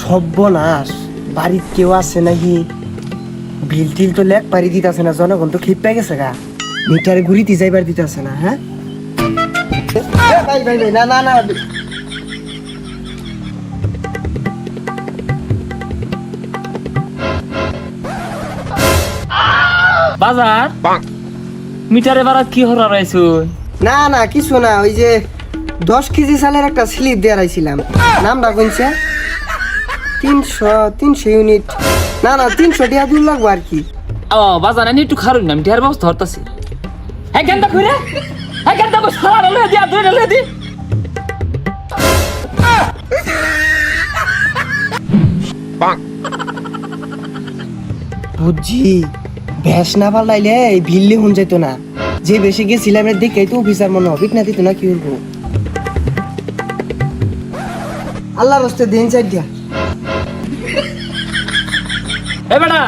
সর্বনাশ বাড়ির কেউ আছে নাকি? বিল টিল তো লেখ পারি দিতেছে না জনগণ তো খিপ গেছে গা। মিটারে ঘুরিতে যাইবার দিতেছে না হ্যাঁ? ভাই ভাই ভাই না না না বাজার? মিটারে বারাত কি হরা রয়েছে না না কিছু না ওই যে দশ কেজি চালের একটা স্লিপ দিয়ে রাইছিলাম নামটা কোনছে তিনশো তিনশো ইউনিট না না তিনশো টাকা দূর লাগবো আর কি। ও বাজার আমি একটু খারুন না আমি ঢের ব্যবস্থা হরতাছি হ্যাঁ কইরে হ্যাঁ কই সারা দিয়া দি। বুঝছি। ভ্যাস না পাল্লাইলে এই ভিল্লি হুন যেত না। যে বেশি গেছিলাম দেখে তো অফিসার মনে হবে না দিত না কি করব আল্লাহর রস্তে দিন চাই দিয়া। এ বেটা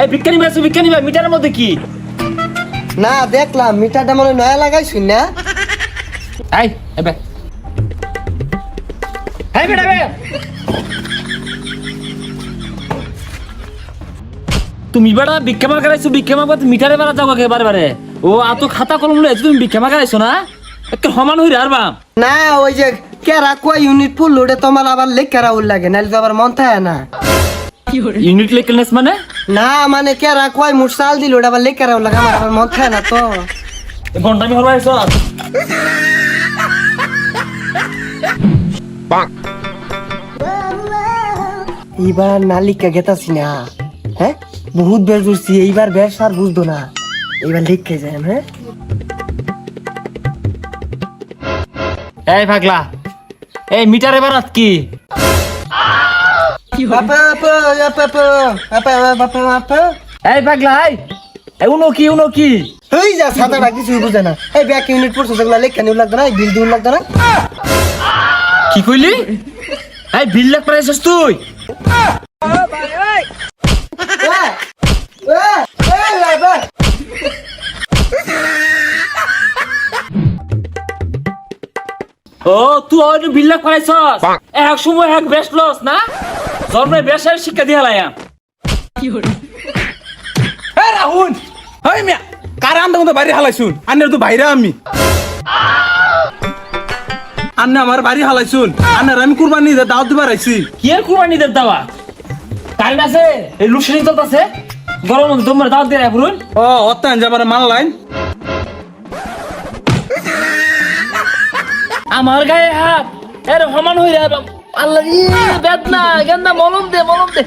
এই বিজ্ঞানী বেসু বিজ্ঞানী ভাই মিটারের মধ্যে কি? না দেখলাম মিটারটা মনে নয়া লাগাইছুন না। এই এবে এই বেটা বে। তুমি বেটা ভিক্ষা মার্কা রাইছো ভিক্ষা মার্কা মিটারে বেড়া যাও কে বারে ও আতো খাতা কলম লয়ে তুমি ভিক্ষা মার্কা রাইছো না? একটা সমান হই আর বাম। না ওই যে কেরা কয় ইউনিট পড়ল ওটা তোমার আবার লেখ কেরা উল লাগে নাহলে তো আবার মন থাকে না। ইউনিট লেকেলনেস মানে? না মানে কেরা কয় মুঠ চাল দিল ওটা আবার লেখ উল লাগে আমার মন না তো। ঘণ্টা আমি এইবার নালিকা গেতাছি না হ্যাঁ? বহুত বেশ বুঝছি এইবার বেশ আর বুঝতো না। এইবার লিখে যায় হ্যাঁ? এই পাগলা এই মিটারে বারাত কি? এই পাগলা এই উনো কি উনো কি? এই যা সাদাটা কিছুই বুঝে না। এই ব্যাক ইউনিট পড়ছে যেগুলো লেখা নিউ লাগতো না বিল দিউ লাগতো না। কি কইলি? এই বিল লাগ পাইছস তুই? ও তুই হয়তো বিল লাগ এক সময় এক বেস্ট লস না? জন্মে বেশের শিক্ষা দিয়ে লাইয়াম এ রাহুল! হই মিয়া কার আন্দা মতো বাড়ি হালাইছুন? আন্নের তো বাইরে আমি। আন্নে আমার বাড়ি হালাইছুন। আন্নার আমি কুরবানি দিয়ে দাওয়াত দিবার আইছি। কি এর কুরবানি দের দাওয়া কারেন্ট আছে? এই লুসিনি চলতেছে। গরম তোমার দাওয়াত দিয়ে রাখুন ও অত্যান যে আমার মাল লাইন। আমার গায়ে হাত। এর সমান হই রে আল্লাহ বেদনা গেন্দা মলম দে মলম দে।